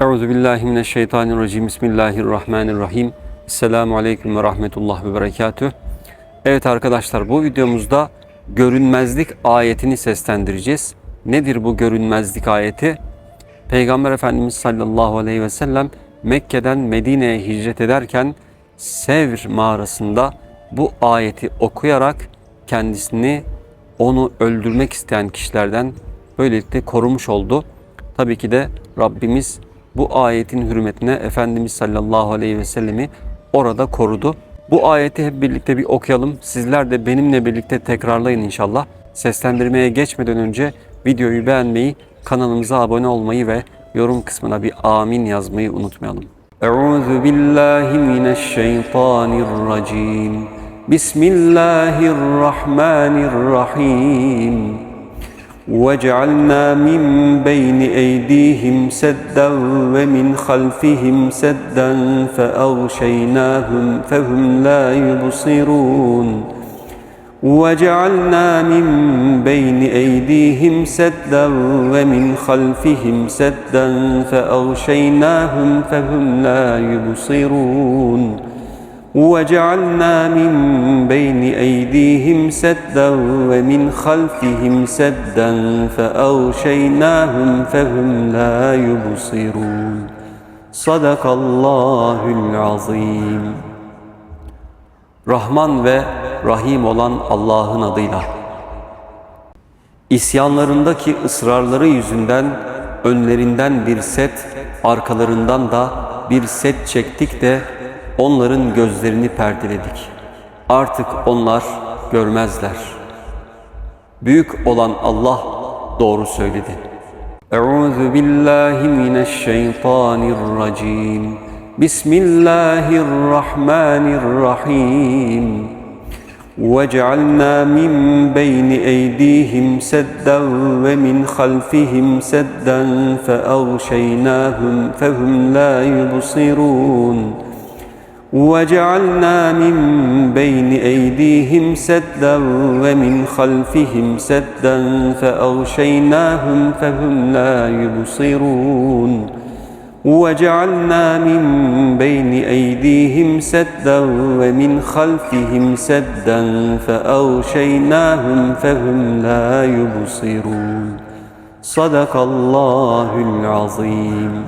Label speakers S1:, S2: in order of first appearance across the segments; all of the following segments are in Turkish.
S1: Euzu billahi mineşşeytanirracim. Bismillahirrahmanirrahim. Esselamu aleyküm ve rahmetullah ve berekatüh. Evet arkadaşlar bu videomuzda görünmezlik ayetini seslendireceğiz. Nedir bu görünmezlik ayeti? Peygamber Efendimiz sallallahu aleyhi ve sellem Mekke'den Medine'ye hicret ederken Sevr mağarasında bu ayeti okuyarak kendisini onu öldürmek isteyen kişilerden böylelikle korumuş oldu. Tabii ki de Rabbimiz bu ayetin hürmetine Efendimiz sallallahu aleyhi ve sellemi orada korudu. Bu ayeti hep birlikte bir okuyalım. Sizler de benimle birlikte tekrarlayın inşallah. Seslendirmeye geçmeden önce videoyu beğenmeyi, kanalımıza abone olmayı ve yorum kısmına bir amin yazmayı unutmayalım. Euzu billahi mineşşeytanirracim. Bismillahirrahmanirrahim. وجعلنا من بين أيديهم سدا ومن خلفهم سدا فأغشيناهم فهم لا يبصرون. وجعلنا من بين أيديهم سدا ومن خلفهم سدا فأغشيناهم فهم لا يبصرون. وجعلنا من بين أيديهم سدا ومن خلفهم سدا فأغشيناهم فهم لا يبصرون صدق الله العظيم Rahman ve Rahim olan Allah'ın adıyla. İsyanlarındaki ısrarları yüzünden önlerinden bir set, arkalarından da bir set çektik de onların gözlerini perdeledik. Artık onlar görmezler. Büyük olan Allah doğru söyledi. Euzu billahi mineşşeytanirracim. Bismillahirrahmanirrahim. وجعلنا من بين أيديهم سدا ومن خلفهم سدا فأغشيناهم فهم لا يبصرون وجعلنا من بين أيديهم سدا ومن خلفهم سدا فأغشيناهم فهم لا يبصرون وجعلنا من بين أيديهم سدا ومن خلفهم سدا فأغشيناهم فهم لا يبصرون صدق الله العظيم.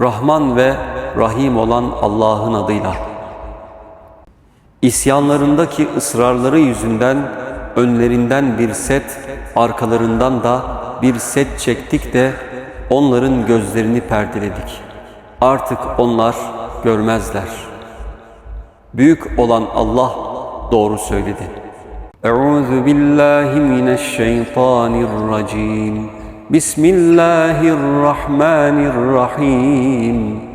S1: Rahman ve Rahim olan Allah'ın adıyla. İsyanlarındaki ısrarları yüzünden önlerinden bir set, arkalarından da bir set çektik de onların gözlerini perdeledik. Artık onlar görmezler. Büyük olan Allah doğru söyledi. Euzu billahi mineşşeytanirracim. Bismillahirrahmanirrahim. وجعلنا من بين أيديهم سدا ومن خلفهم سدا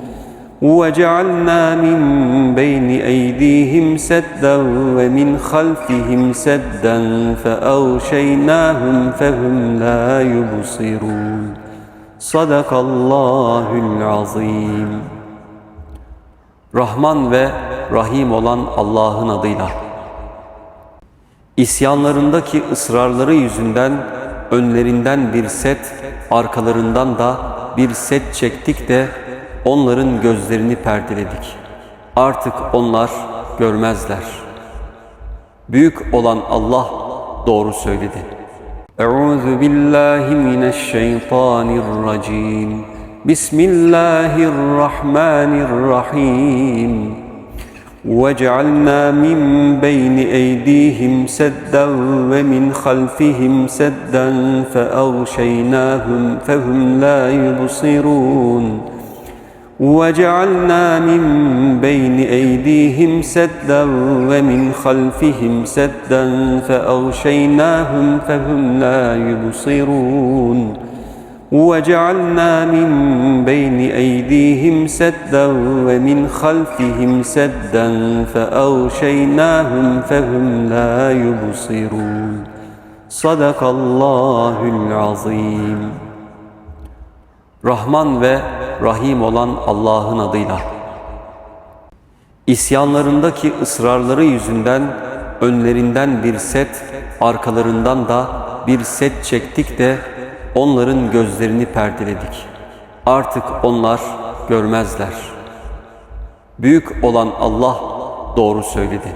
S1: وجعلنا من بين أيديهم سدا ومن خلفهم سدا فأغشيناهم فهم لا يبصرون وجعلنا من بين أيديهم سدا ومن خلفهم سدا وجعلنا من بين أيديهم سدا ومن خلفهم سدا فأغشيناهم فهم لا يبصرون صدق الله العظيم Rahman ve Rahim olan Allah'ın adıyla. İsyanlarındaki ısrarları yüzünden önlerinden bir set, arkalarından da bir set çektik de onların gözlerini perdeledik. Artık onlar görmezler. Büyük olan Allah doğru söyledi. Euzu billahi mineşşeytanirracim. Bismillahirrahmanirrahim. وجعلنا من بين أيديهم سدا ومن خلفهم سدا فأغشيناهم فهم لا يبصرون وجعلنا من بين أيديهم سدا ومن خلفهم سدا فأغشيناهم فهم لا يبصرون وجعلنا من بين أيديهم سدا ومن خلفهم سدا فأغشيناهم فهم لا يبصرون صدق الله العظيم. Rahman ve Rahim olan Allah'ın adıyla. İsyanlarındaki ısrarları yüzünden önlerinden bir set, arkalarından da bir set çektik de onların gözlerini perdeledik. Artık onlar görmezler. Büyük olan Allah doğru söyledi.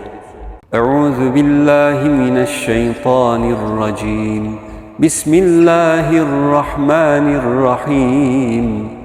S1: Euzu billahi mineşşeytanirracim. Bismillahirrahmanirrahim.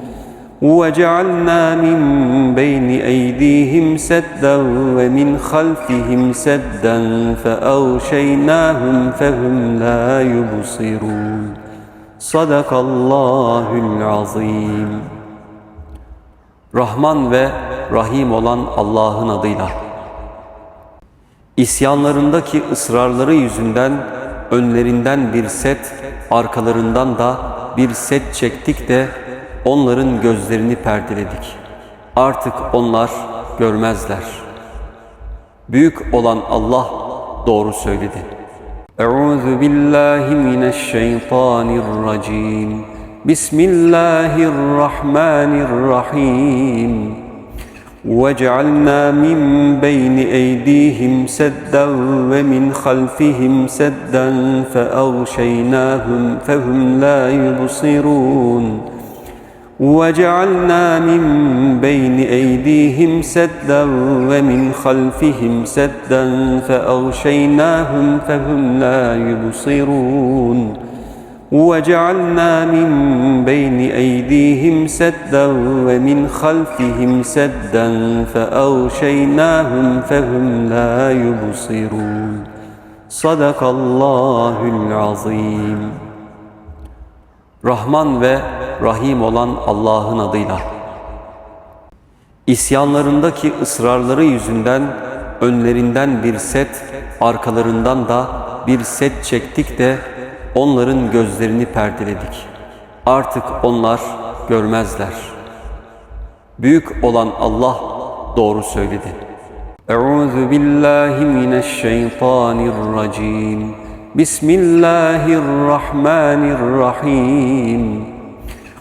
S1: وجعلنا من بين أيديهم سدا ومن خلفهم سدا فأغشيناهم فهم لا يبصرون صدق الله العظيم Rahman ve Rahim olan Allah'ın adıyla. İsyanlarındaki ısrarları yüzünden önlerinden bir set, arkalarından da bir set çektik de onların gözlerini perdeledik. Artık onlar görmezler. Büyük olan Allah doğru söyledi. Euzu billahi mineşşeytanirracim. Bismillahirrahmanirrahim. وجعلنا من بين أيديهم سدا ومن خلفهم سدا فأغشيناهم فهم لا يبصرون وجعلنا من بين أيديهم سدا ومن خلفهم سدا فأغشيناهم فهم لا يبصرون وجعلنا من بين أيديهم سدا ومن خلفهم سدا فأغشيناهم فهم لا يبصرون. صدق الله العظيم. Rahman ve Rahim olan Allah'ın adıyla. İsyanlarındaki ısrarları yüzünden önlerinden bir set, arkalarından da bir set çektik de onların gözlerini perdeledik. Artık onlar görmezler. Büyük olan Allah doğru söyledi. Euzu billahi mineşşeytanirracim. Bismillahirrahmanirrahim.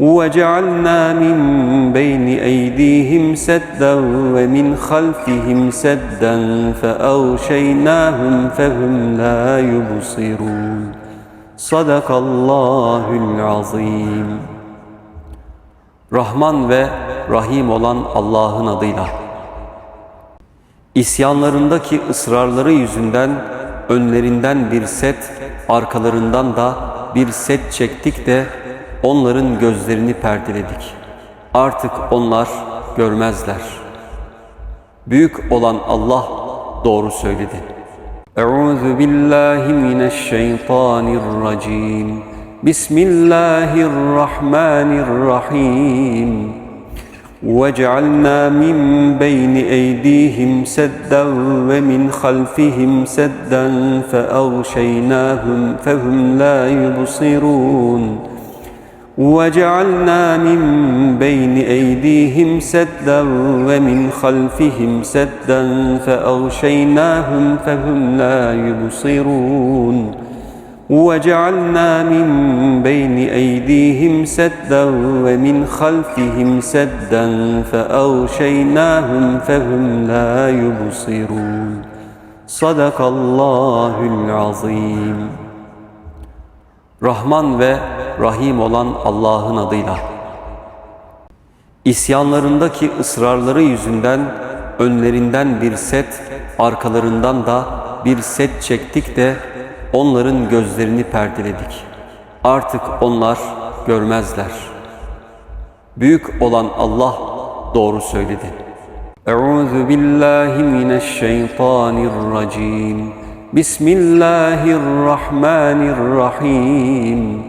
S1: وجعلنا من بين أيديهم سدا ومن خلفهم سدا فأغشيناهم فهم لا يبصرون صدق الله العظيم Rahman ve Rahim olan Allah'ın adıyla. İsyanlarındaki ısrarları yüzünden önlerinden bir set, arkalarından da bir set çektik de onların gözlerini perdeledik. Artık onlar görmezler. Büyük olan Allah doğru söyledi. Euzu billahi mineşşeytanirracim. Bismillahirrahmanirrahim. وجعلنا من بين أيديهم سدا ومن خلفهم سدا فأغشيناهم فهم لا يبصرون وجعلنا من بين أيديهم سدا ومن خلفهم سدا فأغشيناهم فهم لا يبصرون وجعلنا من بين أيديهم سدا ومن خلفهم سدا فأغشيناهم فهم لا يبصرون صدق الله العظيم. Rahman ve Rahim olan Allah'ın adıyla. İsyanlarındaki ısrarları yüzünden önlerinden bir set, arkalarından da bir set çektik de onların gözlerini perdeledik. Artık onlar görmezler. Büyük olan Allah doğru söyledi. Euzu billahi mineşşeytanirracim. Bismillahirrahmanirrahim.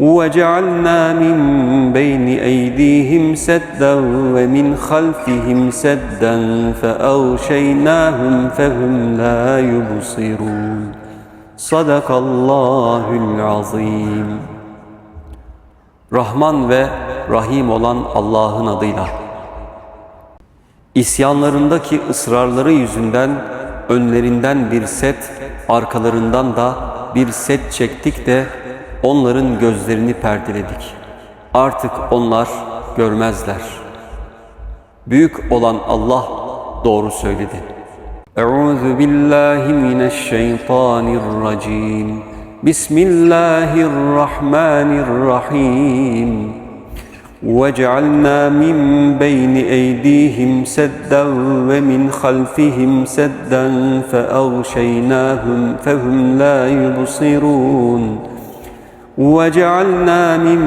S1: وجعلنا من بين أيديهم سدا ومن خلفهم سدا فأغشيناهم فهم لا يبصرون صدق الله العظيم Rahman ve Rahim olan Allah'ın adıyla. İsyanlarındaki ısrarları yüzünden önlerinden bir set, arkalarından da bir set çektik de onların gözlerini perdeledik. Artık onlar görmezler. Büyük olan Allah doğru söyledi. Euzu billahi mineşşeytanirracim. Bismillahirrahmanirrahim. وجعلنا من بين أيديهم سدا ومن خلفهم سدا فأغشيناهم فهم لا يبصرون وجعلنا من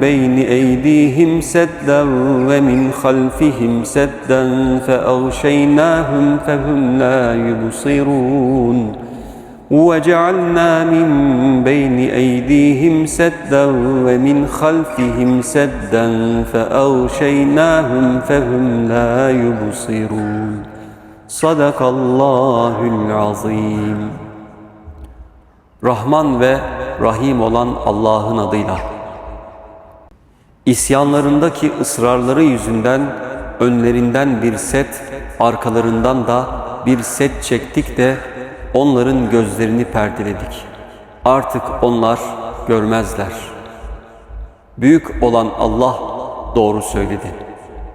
S1: بين أيديهم سدا ومن خلفهم سدا فأغشيناهم فهم لا يبصرون وجعلنا من بين أيديهم سدا ومن خلفهم سدا فأغشيناهم فهم لا يبصرون صدق الله العظيم. Rahman ve Rahim olan Allah'ın adıyla. İsyanlarındaki ısrarları yüzünden önlerinden bir set, arkalarından da bir set çektik de onların gözlerini perdeledik. Artık onlar görmezler. Büyük olan Allah doğru söyledi.